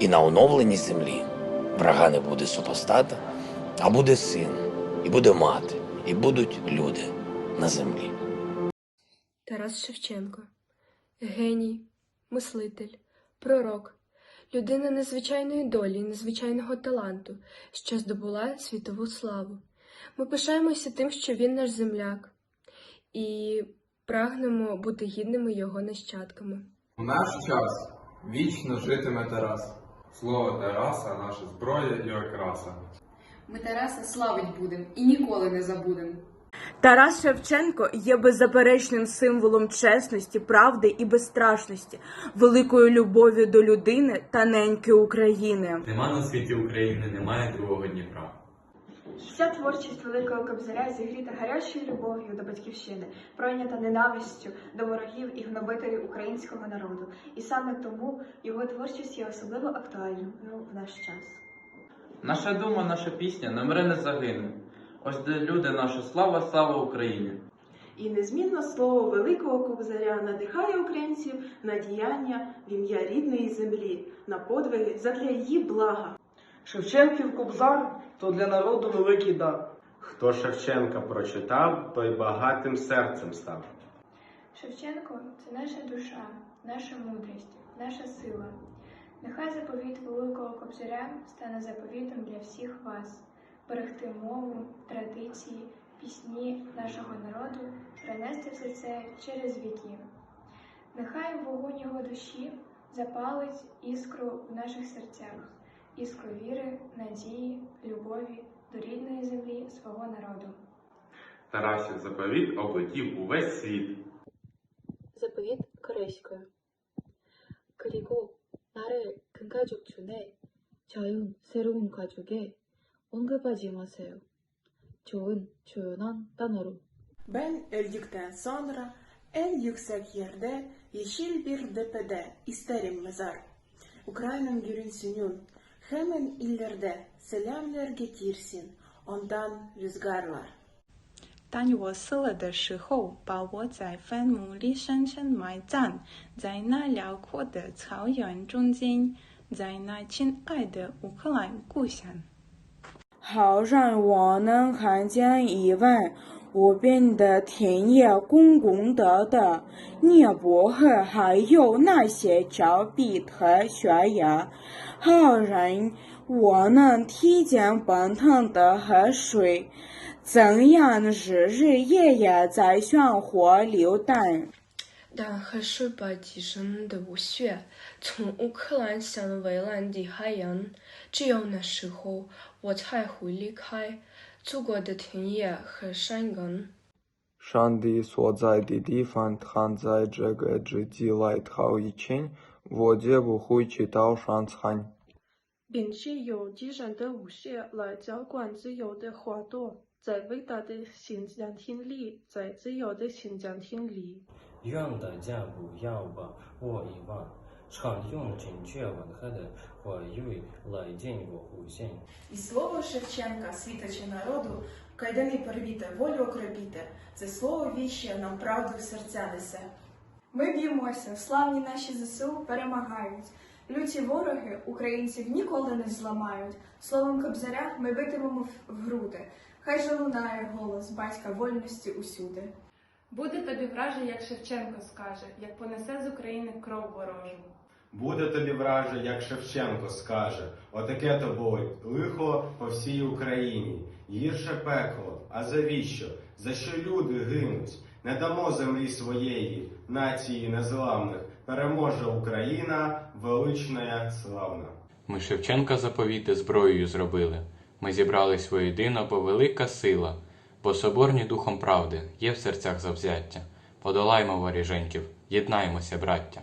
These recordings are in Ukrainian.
І на оновленій землі врага не буде супостата, а буде син, і буде мати, і будуть люди на землі. Тарас Шевченко геній, мислитель, пророк, людина незвичайної долі, незвичайного таланту, що здобула світову славу. Ми пишаємося тим, що він наш земляк, і прагнемо бути гідними його нащадками. У наш час вічно житиме Тарас. Слово Тараса наша зброя і окраса. Ми Тараса славить будем і ніколи не забудем. Тарас Шевченко є беззаперечним символом чесності, правди і безстрашності, великої любові до людини та неньки України. Нема на світі України, немає другого Дніпра. Вся творчість Великого Кобзаря зігріта гарячою любов'ю до батьківщини, пройнята ненавистю до ворогів і гнобителів українського народу. І саме тому його творчість є особливо актуальною в наш час. Наша дума, наша пісня не мре не загине. Ось де люди наша слава, слава Україні. І незмінно слово Великого Кобзаря надихає українців на діяння в ім'я рідної землі, на подвиги задля її блага. Шевченків Кобзар то для народу великий дар. Хто Шевченка прочитав, той багатим серцем став. Шевченко це наша душа, наша мудрість, наша сила. Нехай заповіт Великого Кобзаря стане заповітом для всіх вас берегти мову, традиції, пісні нашого народу, перенести все це через віки. Нехай вогонь його душі запалить іскру в наших серцях, іскру віри, надії, любові до рідної землі свого народу. Тарасів заповіт облетів увесь світ. заповіт корейською. 그리고 나를 근가족 중에 자유 새로운 가족에 언급하지 마세요. 좋은 조연한 단어로. Ben el yükten sonra en yüksek yerde yeşil bir depede isterim mezar. Ukrayna'nın görünsünün hemen illerde selamlar getirsin ondan rüzgarlar. 当我死了的时候，把我在坟墓里深深埋葬，在那辽阔的草原中间，在那亲爱的乌克兰故乡。好让我能看见一望无边的田野公公德的涅伯河，还有那些峭壁和悬崖，好让我能听见奔腾的河水，怎样日日夜夜在漩涡流荡。当河水把几身的无血从乌克兰向蔚蓝的海洋，只有那时候我才会离开祖国的田野和山岗。上帝所在的地方，躺在这个之地来逃以前，我绝不会去到上苍。并且有几人的无血来浇灌自由的花朵，在伟大的新疆庭里，在自由的新疆庭里。愿大家不要把我遗忘，常用正确吻合的话语来见我互信。 І слово Шевченка, світочі народу, кайдани порвіте, волю окропіте, це слово віще нам правду в серця несе. Ми б'ємося, славні наші ЗСУ перемагають. Люті вороги українців ніколи не зламають. Словом Кобзаря ми битимемо в- в груди. Хай же лунає голос батька вольності усюди. Буде тобі враже, як Шевченко скаже, як понесе з України кров ворожу. Буде тобі враже, як Шевченко скаже, отаке то буде лихо по всій Україні, гірше пекло. А завіщо? За що люди гинуть? Не дамо землі своєї, нації незламних. Переможе Україна, велична, славна. Ми Шевченка заповіти зброєю зробили. Ми зібрались воєдино, бо велика сила, бо соборні духом правди є в серцях завзяття. Подолаймо воріженьків, єднаймося, браття.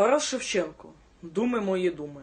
Тарас Шевченко. Думи мої думи.